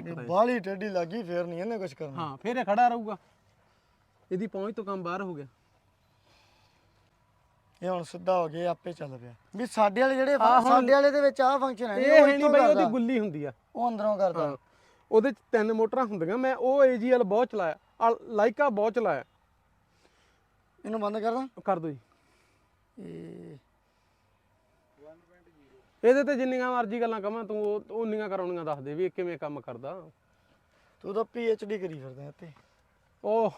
ਬਾਹਲੀ ਟੇਢੀ ਲੱਗੀ ਫੇਰ ਨਹੀਂ ਇਹਨੇ ਕੁਝ ਕਰਨਾ। ਹਾਂ ਫਿਰ ਇਹ ਖੜਾ ਰਹੂਗਾ। ਇਹਦੀ ਪਹੁੰਚ ਤੋਂ ਕੰਮ ਬਾਹਰ ਹੋ ਗਿਆ। ਇਹ ਹੁਣ ਸਿੱਧਾ ਹੋ ਗਿਆ ਆਪੇ ਚੱਲ ਪਿਆ। ਵੀ ਸਾਡੇ ਵਾਲੇ ਜਿਹੜੇ ਸਾਡੇ ਵਾਲੇ ਦੇ ਵਿੱਚ ਆਹ ਫੰਕਸ਼ਨ ਹੈ ਇਹ ਹੈ ਨਹੀਂ ਬਈ ਉਹਦੀ। ਗੁੱਲੀ ਹੁੰਦੀ ਆ। ਉਹ ਅੰਦਰੋਂ ਕਰਦਾ। ਉਹਦੇ ਚ ਤਿੰਨ ਮੋਟਰਾਂ ਹੁੰਦੀਆਂ ਮੈਂ ਉਹ ਏਜੀਐਲ ਬਹੁਤ ਚਲਾਇਆ। ਆ ਲਾਈਕਾ ਬਹੁਤ ਚਲਾਇਆ। ਇਹਨੂੰ ਬੰਦ ਕਰਦਾ ਕਰ ਦੋ ਜੀ। ਇਹ ਇਹਦੇ ਤੇ ਜਿੰਨੀਆਂ ਮਰਜ਼ੀ ਗੱਲਾਂ ਕਵਾਂ ਤੂੰ ਉਹ ਉਨੀਆਂ ਕਰਾਉਣੀਆਂ ਦੱਸ ਦੇ ਵੀ ਇਹ ਕਿਵੇਂ ਕੰਮ ਕਰਦਾ। ਤੂੰ ਤਾਂ ਡੀ ਕਰੀ ਫਿਰਦਾ ਇੱਥੇ। ਉਹ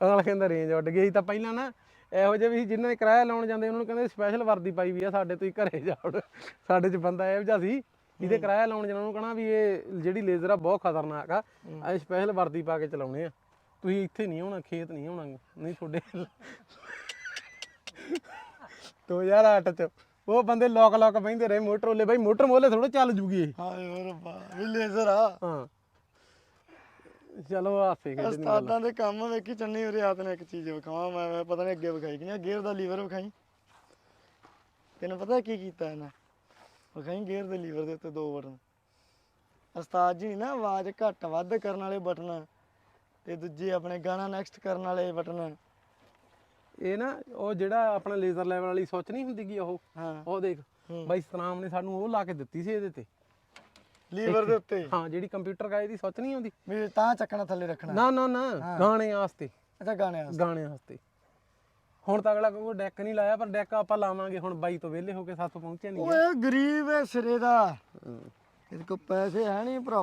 ਅਗਲਾ ਕਹਿੰਦਾ ਰੇਂਜ ਉੱਡ ਗਈ ਤਾਂ ਪਹਿਲਾਂ ਨਾ ਇਹੋ ਜਿਹੇ ਵੀ ਜਿਨ੍ਹਾਂ ਨੇ ਕਿਰਾਇਆ ਲਾਉਣ ਜਾਂਦੇ ਉਹਨਾਂ ਨੂੰ ਕਹਿੰਦੇ ਸਪੈਸ਼ਲ ਵਰਦੀ ਪਾਈ ਵੀ ਆ ਸਾਡੇ ਤੋਂ ਹੀ ਘਰੇ ਜਾਉਣ ਸਾਡੇ ਚ ਬੰਦਾ ਇਹੋ ਜਿਹਾ ਸੀ ਜਿਹਦੇ ਕਿਰਾਇਆ ਲਾਉਣ ਜਾਣਾ ਉਹਨੂੰ ਕਹਣਾ ਵੀ ਇਹ ਜਿਹੜੀ ਲੇਜ਼ਰ ਆ ਬਹੁਤ ਖਤਰਨਾਕ ਆ ਅਸੀਂ ਸਪੈਸ਼ਲ ਵਰਦੀ ਪਾ ਕੇ ਚਲਾਉਣੇ ਆ। ਤੁਸੀਂ ਇੱਥੇ ਨਹੀਂ ਆਉਣਾ ਖੇਤ ਨਹੀਂ ਆਉਣਾ ਨਹੀਂ ਤੁਹਾਡੇ 2008 ਚ। ਉਹ ਬੰਦੇ ਲੋਕ ਲੋਕ ਬਹਿੰਦੇ ਰਹੇ ਮੋਟਰ ਉਹਲੇ ਬਾਈ ਮੋਟਰ ਮੋਲੇ ਥੋੜਾ ਚੱਲ ਜੂਗੀ ਇਹ। ਹਾਏ ਓ ਰੱਬਾ ਵੀ ਲੇਜ਼ਰ ਆ ਹਾਂ। ਚਲੋ ਹਾਸੇ ਗੱਲ ਉਸਤਾਦਾਂ ਦੇ ਕੰਮ ਵੇਖੀ ਚੰਨੀ ਉਰੇ ਹੱਥ ਨੇ ਇੱਕ ਚੀਜ਼ ਵਿਖਾਵਾਂ ਮੈਂ ਮੈਂ ਪਤਾ ਨਹੀਂ ਅੱਗੇ ਵਿਖਾਈ ਕਿ ਗੇਅਰ ਦਾ ਲੀਵਰ ਵਿਖਾਈ। ਤੈਨੂੰ ਪਤਾ ਕੀ ਕੀਤਾ ਇਹਨਾਂ? ਵਿਖਾਈ ਗੇਅਰ ਦੇ ਲੀਵਰ ਦੇ ਉੱਤੇ ਦੋ ਬਟਨ। ਉਸਤਾਦ ਜੀ ਨਾ ਆਵਾਜ਼ ਘੱਟ ਵੱਧ ਕਰਨ ਵਾਲੇ ਬਟਨ ਤੇ ਦੂਜੇ ਆਪਣੇ ਗਾਣਾ ਨੈਕਸਟ ਕਰਨ ਵਾਲੇ ਬਟਨ। ਇਹ ਨਾ ਉਹ ਜਿਹੜਾ ਆਪਣਾ ਲੇਜ਼ਰ ਲੈਵਲ ਵਾਲੀ ਸੁੱਚ ਨਹੀਂ ਹੁੰਦੀ ਗੀ ਉਹ ਹਾਂ। ਉਹ ਦੇਖ। ਬਾਈ ਸਤਨਾਮ ਨੇ ਸਾਨੂੰ ਉਹ ਲਾ ਕੇ ਦਿੱਤੀ ਸੀ ਇਹਦੇ ਤੇ। ਲੀਵਰ ਦੇ ਉੱਤੇ? ਹਾਂ ਜਿਹੜੀ ਕੰਪਿਊਟਰ ਗਾਏ ਦੀ ਸੁੱਚ ਨਹੀਂ ਹੁੰਦੀ ਵੀ ਤਾਂ ਚੱਕਣਾ ਥੱਲੇ ਰੱਖਣਾ। ਨਾ ਨਾ ਨਾ ਗਾਣੇ ਵਾਸਤੇ। ਅੱਛਾ ਗਾਣੇ ਵਾਸਤੇ। ਗਾਣੇ ਵਾਸਤੇ। ਹੁਣ ਤਾਂ ਅਗਲਾ ਕੋਈ ਡੈਕ ਨਹੀਂ ਲਾਇਆ ਪਰ ਡੈਕ ਆਪਾਂ ਲਾਵਾਂਗੇ। ਹੁਣ ਬਾਈ ਤੋਂ ਵਿਹਲੇ ਹੋ ਕੇ ਸਾਥੋਂ ਪਹੁੰਚਿਆ ਨਹੀਂ ਓਏ ਗਰੀਬ ਹੈ ਸਿਰੇ ਦਾ। ਇਹਦੇ ਕੋਲ ਪੈਸੇ ਹੈ ਨਹੀਂ ਭਰਾ